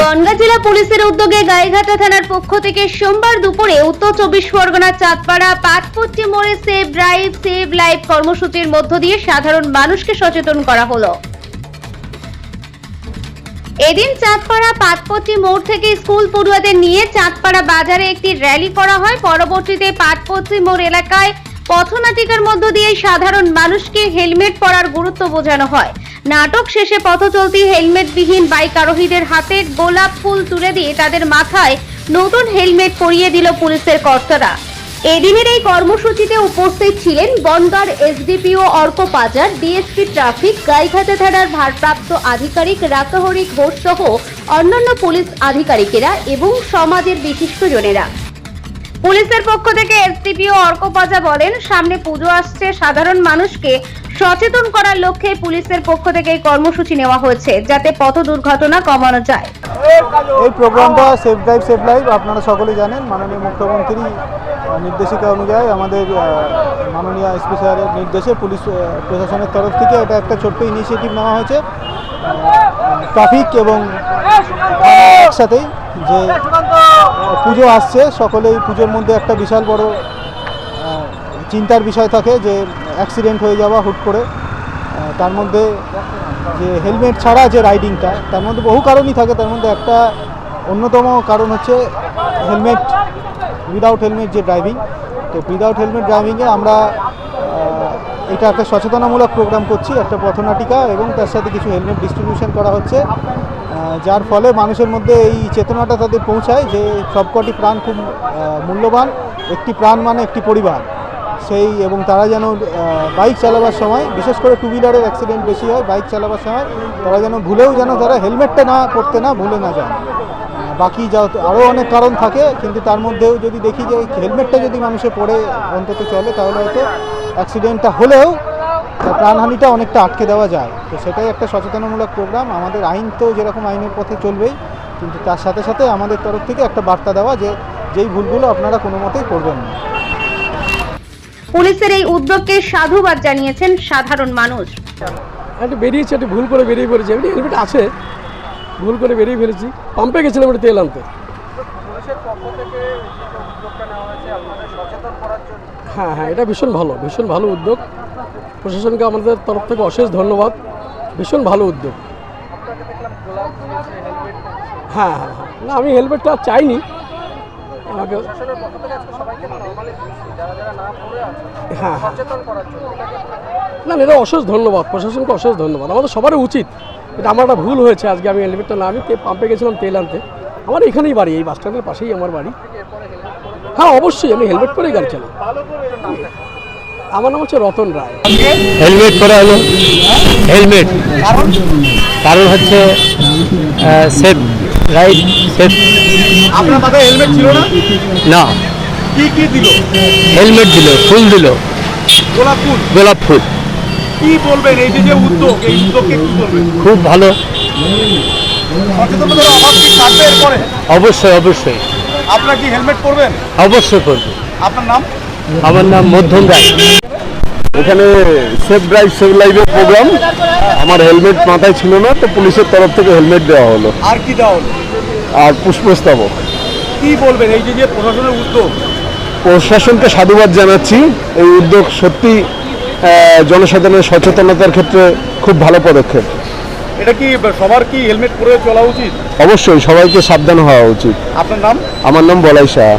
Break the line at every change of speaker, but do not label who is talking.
বনগাঁ জেলা পুলিশের উদ্যোগে গাইঘাটা থানার পক্ষ থেকে সোমবার দুপুরে উত্তর চব্বিশ পরগনার চাঁদপাড়া, পাটপট্টি মোড়ে সেভ ড্রাইভ সেভ লাইফ কর্মসূচির মধ্য দিয়ে সাধারণ মানুষকে সচেতন করা হলো। এদিন চাঁদপাড়া, পাটপট্টি মোড় থেকে স্কুল পড়ুয়াদের নিয়ে চাঁদপাড়া বাজারে একটি র্যালি করা হয়। পরবর্তীতে পাটপট্টি মোড় এলাকায় পথনাটিকার মধ্য দিয়ে সাধারণ মানুষকে হেলমেট পরার গুরুত্ব বোঝানো হয়। নাটক শেষে পথ চলতি হেলমেটবিহীন বাইক আরোহীদের হাতে গোলাপ ফুল তুলে দিয়ে তাদের মাথায় নতুন হেলমেট পরিয়ে দিল পুলিশের কর্তারা। এদিনের এই কর্মসূচিতে উপস্থিত ছিলেন বনগার SDPO Arka Pajar, DSP traffic, Gaighata থানার ভারপ্রাপ্ত আধিকারিক রাকাহরি ঘোষ সহ অন্যান্য পুলিশ আধিকারিকেরা এবং সমাজের বিশিষ্টজনেরা পুলিশের পক্ষ থেকে এসডিপিও অর্ক পাজা বলেন, সামনে পুজো আসছে, সাধারণ মানুষকে সচেতন করার লক্ষ্যে পুলিশের পক্ষ থেকে এই কর্মসূচি নেওয়া হয়েছে, যাতে পথ দুর্ঘটনা কমানো যায়।
এই প্রোগ্রামটা সেফ ড্রাইভ সেফ লাইফ আপনারা সকলেই জানেন, মাননীয় মুখ্যমন্ত্রী নির্দেশিকা অনুযায়ী আমাদের মাননীয় এসপি স্যারের নির্দেশে পুলিশ প্রশাসনের তরফ থেকে এটা একটা ছোট্ট ইনিশিয়েটিভ নেওয়া হয়েছে। ট্রাফিক এবং একসাথেই যে পুজো আসছে, সকলেই পুজোর মধ্যে একটা বিশাল বড় চিন্তার বিষয় থাকে যে অ্যাক্সিডেন্ট হয়ে যাওয়া হুট করে। তার মধ্যে যে হেলমেট ছাড়া যে রাইডিংটা, তার মধ্যে বহু কারণই থাকে। তার মধ্যে একটা অন্যতম কারণ হচ্ছে হেলমেট উইদাউট হেলমেট যে ড্রাইভিং তো উইদাউট হেলমেট ড্রাইভিংয়ে আমরা এটা একটা সচেতনামূলক প্রোগ্রাম করছি, একটা পথনাটিকা এবং তার সাথে কিছু হেলমেট ডিস্ট্রিবিউশন করা হচ্ছে যার ফলে মানুষের মধ্যে এই চেতনাটা তাদের পৌঁছায় যে সবকটি প্রাণ খুব মূল্যবান, একটি প্রাণ মানে একটি পরিবার। সেই এবং তারা যেন বাইক চালাবার সময় বিশেষ করে টু হুইলারের অ্যাক্সিডেন্ট বেশি হয় বাইক চালাবার সময় তারা যেন ভুলেও যেন তারা হেলমেটটা না করতে না ভুলে না আহ, বাকি যা আরও অনেক কারণ থাকে কিন্তু তার মধ্যেও যদি দেখি যে হেলমেটটা যদি মানুষে পরে অন্তত চলে তাহলে হয়তো অ্যাক্সিডেন্টটা হলেও প্রাণহানিটা অনেকটা আটকে দেওয়া যায়। তো সেটাই একটা সচেতনমূলক প্রোগ্রাম আমাদের আইন তো যেরকম আইনের পথে চলবেই কিন্তু তার সাথে সাথে আমাদের তরফ থেকে একটা বার্তা দেওয়া যে যেই ভুলগুলো আপনারা কোনো মতেই করবেন না।
পুলিশের এই উদ্যোগকে সাধুবাদ জানিয়েছেন সাধারণ মানুষ।
একটু বেরিয়েছে একটু ভুল করে বেরিয়ে পড়েছে। এমনি হেলমেট আছে। ভুল করে বেরিয়ে ফেলেছি। পাম্পে গেছিলাম একটু তেল আনতে হ্যাঁ হ্যাঁ এটা ভীষণ ভালো ভীষণ ভালো উদ্যোগ। প্রশাসনকে আমাদের তরফ থেকে অশেষ ধন্যবাদ। ভীষণ ভালো উদ্যোগ। হ্যাঁ হ্যাঁ হ্যাঁ। না আমি হেলমেটটা চাইনি। আমাকে হ্যাঁ হ্যাঁ। না না, এটা অশেষ ধন্যবাদ প্রশাসনকে অশেষ ধন্যবাদ। আমাদের সবারই উচিত। এটা আমার একটা ভুল হয়েছে আজকে আমি হেলমেটটা না আমি তে- পাম্পে গেছিলাম তেল আনতে। আমার এখানেই বাড়ি এই বাস স্ট্যান্ডের পাশেই আমার বাড়ি। হ্যাঁ অবশ্যই আমি হেলমেট পরেই গাড়ি চালাই। আমার নাম হচ্ছে রতন রায়।
হেলমেট পরা হলো হেলমেট কারণ? হচ্ছে সেফ রাইড সেফ
আপনার মাথায় হেলমেট ছিল না?
না।
কি কি দিল?
হেলমেট দিল ফুল দিল।
গোলাপ ফুল?
গোলাপ ফুল।
কি বলবেন? এই যে যে উদ্যোগ এই উদ্যোগকে কি বলবেন?
খুব ভালো।
সচেতনতার অভাব কি থাকবে এরপরে?
অবশ্যই অবশ্যই।
আপনারা কি হেলমেট পরবেন?
অবশ্যই করব
আপনার নাম?
আমার নাম মধ্যম রায়।
এখানে সেফ ড্রাইভ সেভ লাইভের প্রোগ্রাম আমার হেলমেট মাথায় ছিল না তো পুলিশের তরফ থেকে হেলমেট দেওয়া হলো।
আর কি দেওয়া হলো?
আর পুষ্পস্তবক।
কি বলবেন এই যে প্রশাসনের উদ্যোগ?
প্রশাসনকে সাধুবাদ জানাচ্ছি। এই উদ্যোগ সত্যি জনসাধারণের সচেতনতার ক্ষেত্রে খুব ভালো পদক্ষেপ।
এটা কি সবার কি হেলমেট পরে চলা উচিত?
অবশ্যই সবাইকে সাবধান হওয়া উচিত।
আপনার নাম?
আমার নাম বলাই শাহ